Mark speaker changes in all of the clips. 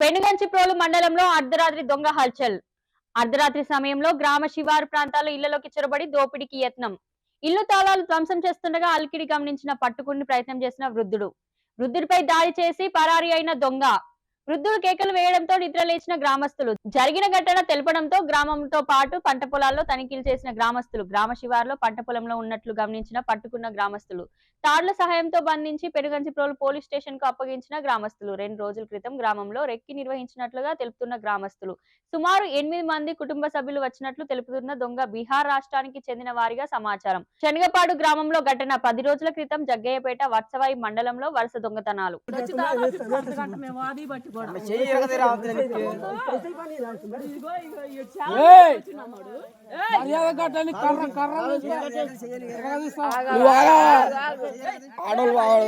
Speaker 1: పెనుగంచిప్రోలు మండలంలో అర్ధరాత్రి దొంగ హల్చల్. అర్ధరాత్రి సమయంలో గ్రామ శివారు ప్రాంతాల్లో ఇళ్ళలోకి చొరబడి దోపిడీకి యత్నం. ఇల్లు తాళాలు ధ్వంసం చేస్తుండగా అల్కిడి గమనించిన పట్టుకుని ప్రయత్నం చేసిన వృద్ధుడు. వృద్ధుడిపై దాడి చేసి పరారి అయిన దొంగ. వృద్ధుడు కేకలు వేయడంతో నిద్ర లేచిన గ్రామస్తులు. జరిగిన ఘటన తెలపడంతో గ్రామంతో పాటు పంట పొలాల్లో తనిఖీలు చేసిన గ్రామస్తులు. గ్రామ శివారులో పంట పొలంలో ఉన్నట్లు గమనించిన పట్టుకున్న గ్రామస్తులు. తాళ్ళ సహాయంతో బంధించి పెనుగంచిప్రోలు పోలీస్ స్టేషన్కు అప్పగించిన గ్రామస్తులు. రెండు రోజుల క్రితం గ్రామంలో రెక్కి నిర్వహించినట్లుగా తెలుపుతున్న గ్రామస్తులు. సుమారు ఎనిమిది మంది కుటుంబ సభ్యులు వచ్చినట్లు తెలుపుతున్న దొంగ బీహార్ రాష్ట్రానికి చెందిన వారిగా సమాచారం. శనగపాడు గ్రామంలో ఘటన పది రోజుల క్రితం జగ్గయ్యపేట వత్సవాయి మండలంలో వరుస దొంగతనాలు.
Speaker 2: ఆడోళ్ళు బాగా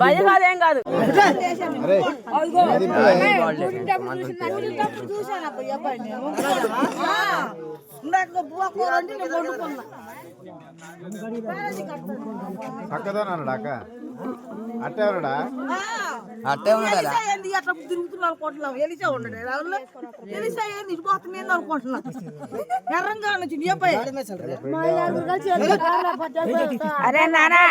Speaker 3: భయం కాదేం కాదు.
Speaker 4: చక్కదోనన్నాడు అక్క? అట్టే ఉన్నాడా
Speaker 5: అట్టే ఉన్నాడా
Speaker 6: ఏంది? అట్లా తిరుగుతున్నాం అనుకుంటున్నాం ఎలిసా ఉండడు ఎలిసా ఏంది? ఇటు మొత్తం ఏంది అనుకుంటున్నాం అరే నానా.